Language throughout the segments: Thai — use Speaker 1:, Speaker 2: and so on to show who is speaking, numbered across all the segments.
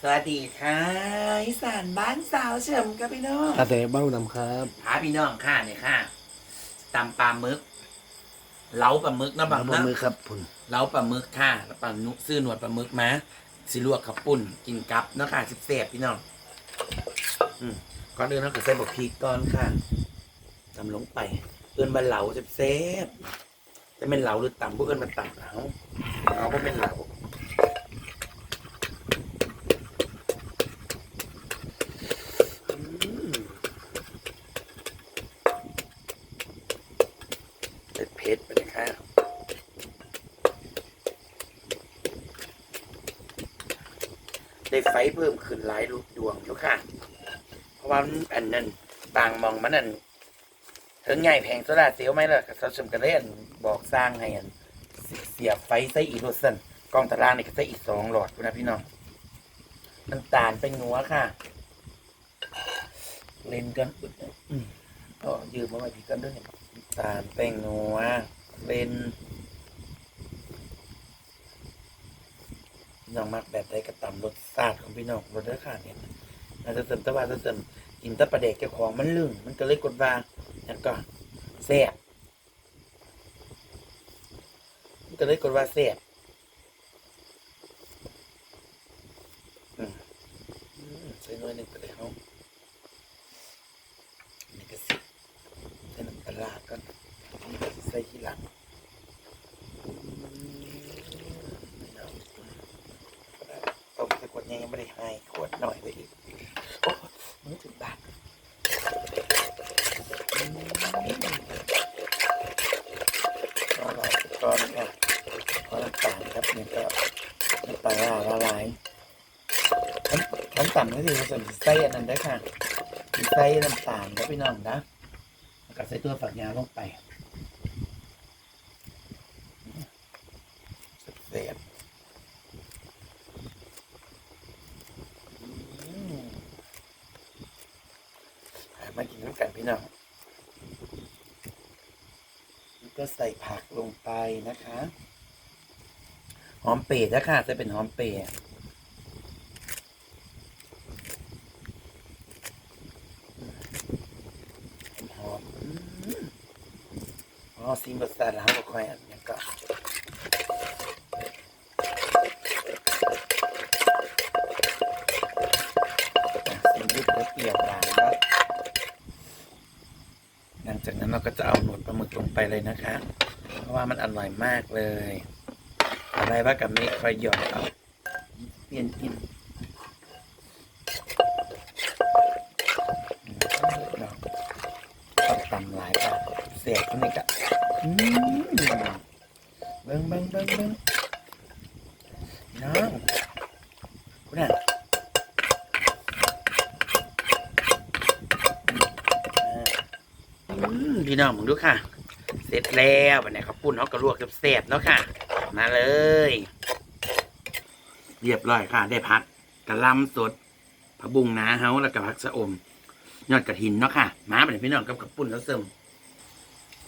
Speaker 1: สวัสดีค่ะอีสานบ้านสาวเฉิมกับพี่น้อง
Speaker 2: กระแสบ้านดำครับ
Speaker 1: หาพี่น้องค่ะเนี่ยค่ะตำปลาหมึกเล้าปลาหมึกนะบัง
Speaker 2: มา
Speaker 1: นะ
Speaker 2: มือครับคุณ
Speaker 1: เล้าปลาหมึกค่ะแล้วปลานุซื้อหนวดปลาหมึกมาสิลวกขับปุ่นกินกับเนาะค่ะสิเสบพี่น้องอืมก่อนอื่นเราก็ใส่บกพริกก่อนค่ะตำลงไป เอื้อนมาเหลาเสบๆจะเป็นเหลาหรือตำพวกเอื้อนมาตำเอาเอาก็เป็นเหลา เป็นเพชรไปเลยค่ะได้ไฟเพิ่ม ขึ้นหลายลูกดวงอยู่ค่ะ เพราะว่าอันนั้นบางมองมันนั่นถึงใหญ่แพงโซดาเซลลไหมล่ะเขาชมกันเลยอันบอกสร้างให้อันเสียบไฟใส่อีกรสันกล้องตารางนี่ก็ใส่อีกสองหลอดนะพี่น้องน้ำตาลเป็นงัวค่ะ เล่นกันอึดเนี่ยอืมก็ยืมมาไว้พี่กันด้วยเนี่ยน้ำตาลแป้งนัวเล่น พี่น้องมักแบบใดก็ตำรสชาติของพี่น้องรสเด้อค่ะเนี่ยอาจะเสริมตะวันจะเสริมกินตะประเด็กเจ้าของมันลึงมันก็เลยกดวางอย่างก่อนแซ่บมันก็เลยกดว่าแซ่บอืมอืมใส่หน้อยหนึ่งไปเลยเขา นี่ก็สิใส่น้ำปลาร้าก่อนนี่ก็สิใส่ทีหลังต้มใส่ขวดใหญ่ ยังไม่ได้ให้ขวดหน่อยไปอีกโอ้มือถึงบาทก็รอก่อนค่ะพอน้ำตาลครับนี่ก็น้ำปลาร้าละลายน้ำน้ำตาลก็คือส่วนใส่อันนั้นได้ค่ะใส่น้ำตาลแล้วพี่น้องนะแล้วก็ใส่ตัวฝักยาวลงไปเสียบอืมอะ มากินน้ำกันพี่น้องแล้วก็ใส่ผักลงไปนะคะ หอมเปรย์นะคะจะเป็นหอมเปรย์หอมอืมอ๋อซีมัสตาร์แล้วก็คอยอันนี้ก็ซีอิ๊วรสเปรี้ยวหวานแล้วหลังจากนั้นเราก็จะเอาหนวดป ลงไปเลยนะคะ เพราะว่ามันอร่อยมากเลย อะไรว่ากับเมฆคอยหยอดเอาเปลี่ยนกินน้องตำหลายปากเสียบคนนี้ก็อืมเบิ้งเบิ้งเบิ้งเบิ้งน้องคุณน่ะอ่าอืมพี่น้องมึงดูค่ะ เสร็จแล้ววันนี้ข้าวปุ้นเขาก็ลวกเสียบๆแล้วค่ะ มาเลย เรียบร้อยค่ะ ได้พักกระลำสดผักบุ้งนาเฮาแล้วก็ผักสะอม ยอดกระถินเนาะค่ะ มาเป็นพี่น้องกับกับปุ่นแล้วเสริม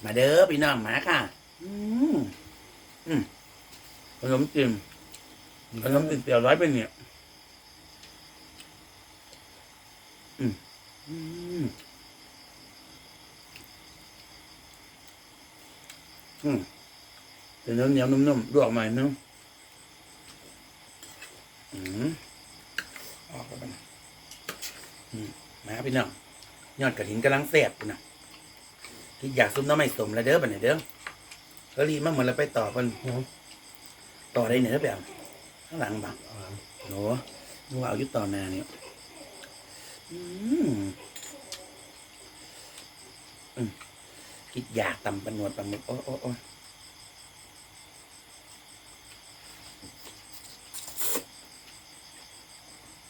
Speaker 1: มาเด้อพี่น้องมาค่ะ อืมอืมขนมจีนขนมจีนเตี๋ยวร้อยเป็นเนี่ย อืมอืม อืมเป็นเหนียวๆนุ่มๆลวกใหม่นึงอืมออกแล้วกันอืมมาพี่น้องยอดกระถินกำลังแสบนะที่อยากซุปน้ำไม่สมแล้วเด้อบันเนี่ยเด้อก็รีบมาเหมือนเราไปต่อกันต่อได้เหนือแบบข้างหลังบังโหนึกว่าเอาอยุตต่อหนาเนี่ยอืมอืม คิดอยากตำปนวดปลาหมึกโอ้โอ้โอ้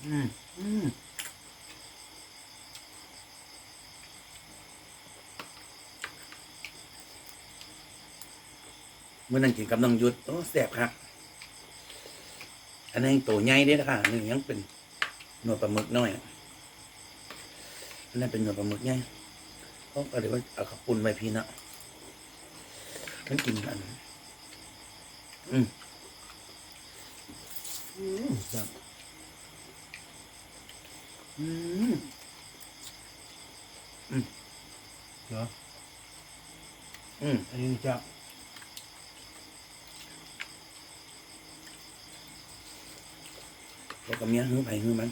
Speaker 1: อืมอืมเมื่อนั่งกินกับน้องยุทธโอ้แสบครับอันนั้ตัวใหญ่ด้นะคะอันนี้ยังเป็นหนวดปลาหมึกน้อยอะอันนั้นเป็นหนวดปลาหมึกใหญ่ ก็เดี๋ยวว่าเอาขับปุ่นไปพี่เนาะมันกินอัน อืม
Speaker 2: อืมครับ
Speaker 1: อืม
Speaker 2: เหรอ
Speaker 1: อืม
Speaker 2: อันนี้จะ
Speaker 1: แล้วก็เมียหื้อไปหื้อมัน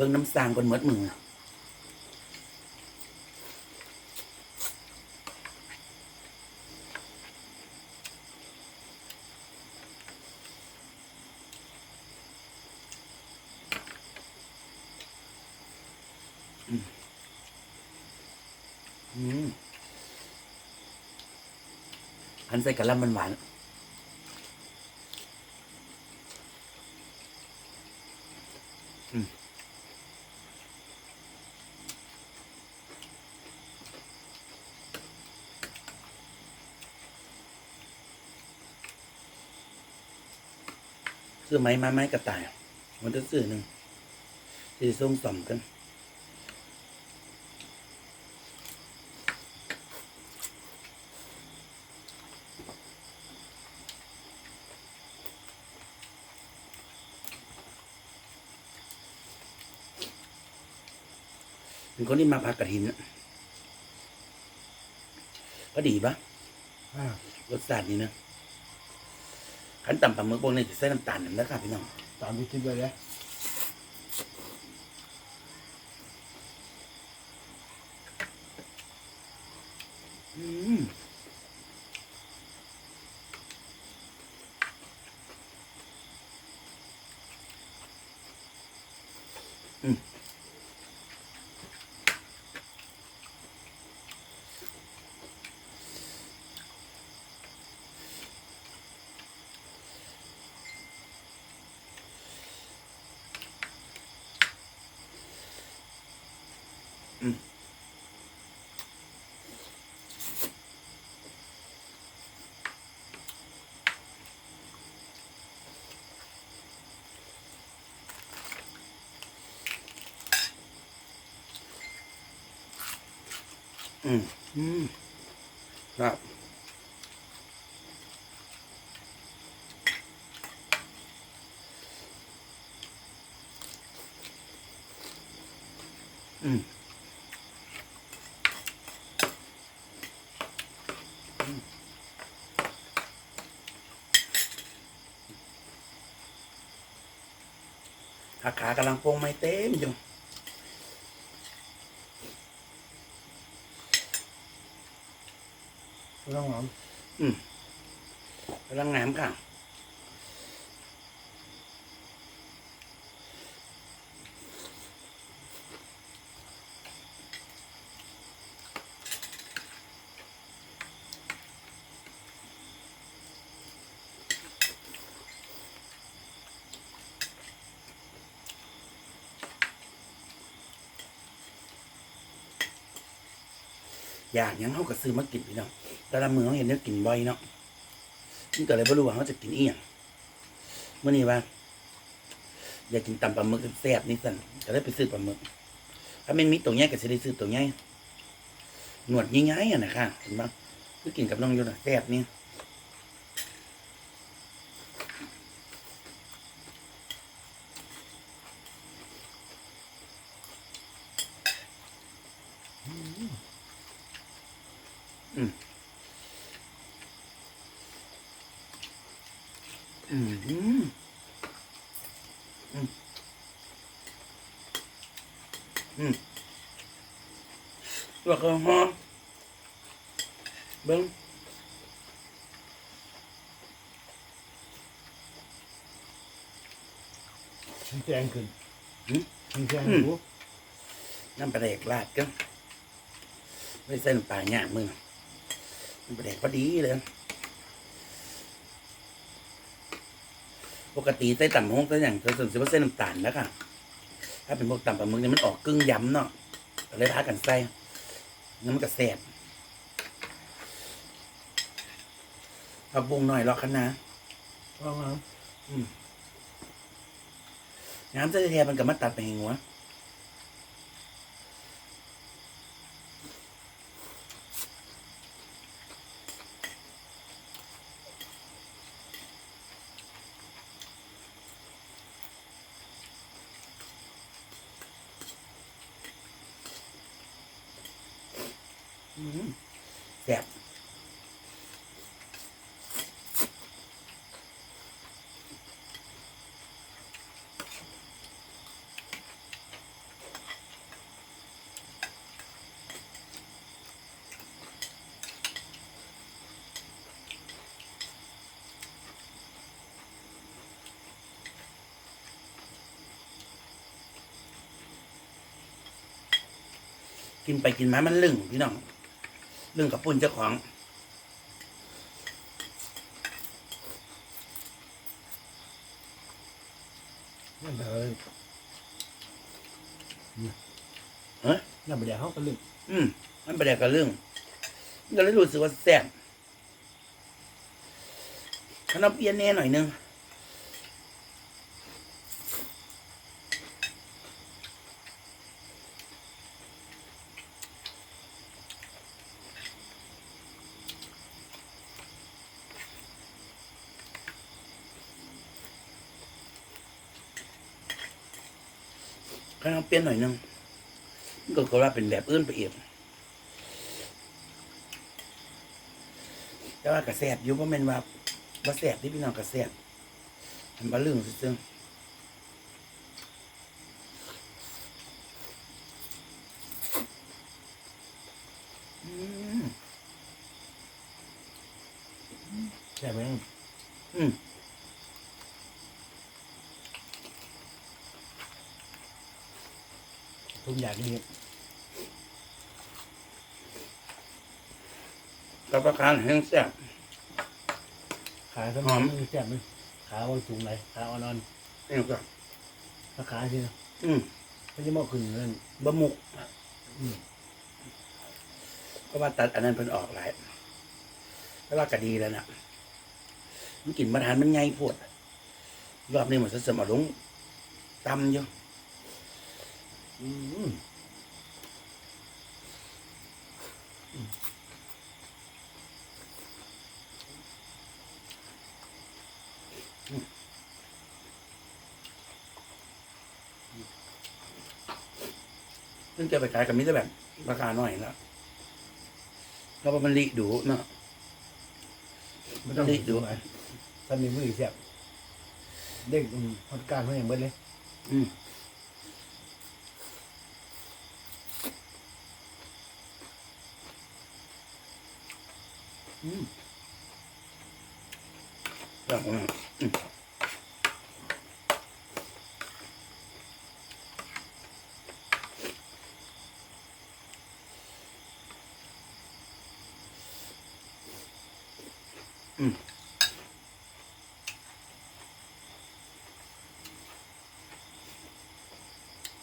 Speaker 1: บิ่งน้ำสางก่อนหมดมืออืมอืมอันใส่กะลำมันหวานอืม ซื้อไม้มาไม้กระต่ายมันจะซื้อหนึ่งสีส้มสอมกันเป็นคนที่มาพักกระถินน่ะก็ดีปะ
Speaker 2: อ่าร
Speaker 1: สชาตินี่นะ ขันต่ำปลาหมึกพวกนี้จะใส่น้ำตาลนั่นนะครับพี่น้อง
Speaker 2: ตามที่คิดไว้แล้ว
Speaker 1: อืม อืมอืมครับอืมอืมขาขากำลังโป่งไม่เต็มอยู่
Speaker 2: ไม่ต้องหอม
Speaker 1: กำลังงามค่ะอยากยังเขาก็ซื้อมากินพี่น้อง แต่ละมือเขาเห็นเนี่ยกินบ่อยเนาะมันก็เลยไม่รู้ว่าเขาจะกินอีหยังเมื่อนี้ว่า อยากกินตำปลาหมึกแซ่บนี่สั่นก็เลยไปซื้อปลาหมึก ถ้าไม่มีตัวใหญ่ก็จะได้ซื้อตัวใหญ่หนวดง่ายๆอะนะคะเห็นปะคือกินกับน้องยนต์อะแซ่บนี่มอืมอืมอืมอืมแล้วก็หอมเบิ้ง
Speaker 2: แจงขึ้นแจงหู
Speaker 1: น้ำปลาแดกราดก็ไม่ใส่น้ำปลาหยามือน้ำปลาแดกพอดีเลย ปกติใส่ต่ำห้องใส่อย่างจะส่วนสิว่าใส่น้ำตาลแล้วค่ะ ถ้าเป็นพวกต่ำปลาหมึกเนี่ยมันออกกึ่งยำเนาะก็เลยพากันใส่งั้นมันก็แซ่บเอาปรุงหน่อยหรอกคะนะ
Speaker 2: ต้องหอม
Speaker 1: น้ำใส่แทนมันก็มาตัดไปหัว แซ่บกินไปกินมามันลึงพี่น้อง ลึงกับปุ่นเจ้าของ
Speaker 2: นั่นเลย
Speaker 1: เฮ้ย
Speaker 2: นั่นไม่ได้เขาก็ลึก
Speaker 1: อืมมันประเด็นกับเรื่องมันก็เลยรู้สึกว่าแซ่บขนมเปี๊ยะแน่หน่อยนึง ขนมเปี๊ยะหน่อยนึงก็ก็ว่าเป็นแบบอื่นไปอีกแต่ว่ากระแสบอยู่เพราะมันว่าบ่แสบที่พี่น้องกระแสบมันบ่ลึงซื่อๆอืม
Speaker 2: ใช่ไหม
Speaker 1: อืม
Speaker 2: ทุกอย่างนี่
Speaker 1: กับประการแห่งแซ่บ
Speaker 2: ขาสม
Speaker 1: หอม
Speaker 2: นแซ่บไหมขาวันสูงไหนขาอ่อน
Speaker 1: นี่ก็
Speaker 2: ๆถ้าขาสินะ
Speaker 1: อืม
Speaker 2: เขาจะมอกขึ้นนั่น
Speaker 1: บะหมุก
Speaker 2: อืม
Speaker 1: เพราะว่าตัดอันนั้นเพิ่นออกหลายแต่ว่าก็ดีแล้วน่ะมันกินมาทานมันไงปวด รอบนี้เหมือนจะสมอลงตำอยู่
Speaker 2: อืม
Speaker 1: ซึ่งจะไปขายกับมิตรแบบราคาหน้อยแล้วเพราะว่ามันลิดูเนาะ
Speaker 2: ไม่ต้อง
Speaker 1: นี่ดู
Speaker 2: ไหนถ้ามีมือแซ่บเด็กอืมพอดการเขาอย่างเบิดเลย
Speaker 1: อืม อืมอืม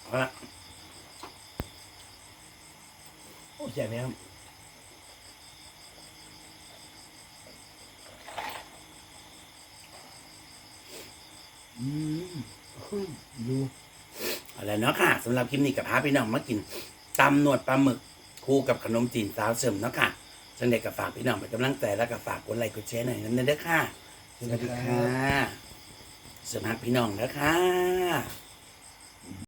Speaker 1: เอาละ
Speaker 2: โอ้แซ่บไหมครับ ดู
Speaker 1: เอาละเนาะค่ะสำหรับคลิปนี้กับพาพี่น้องมากินตำหนวดปลาหมึกคู่กับขนมจีนสาวเสริมเนาะค่ะจังเด็กกับฝากพี่น้องเป็นกำลังใจแล้วก็ฝากกดไลค์กดแชร์หน่อยนั่นเด้อค่ะสวัสดีค่ะสมัครพี่น้องแล้วค่ะ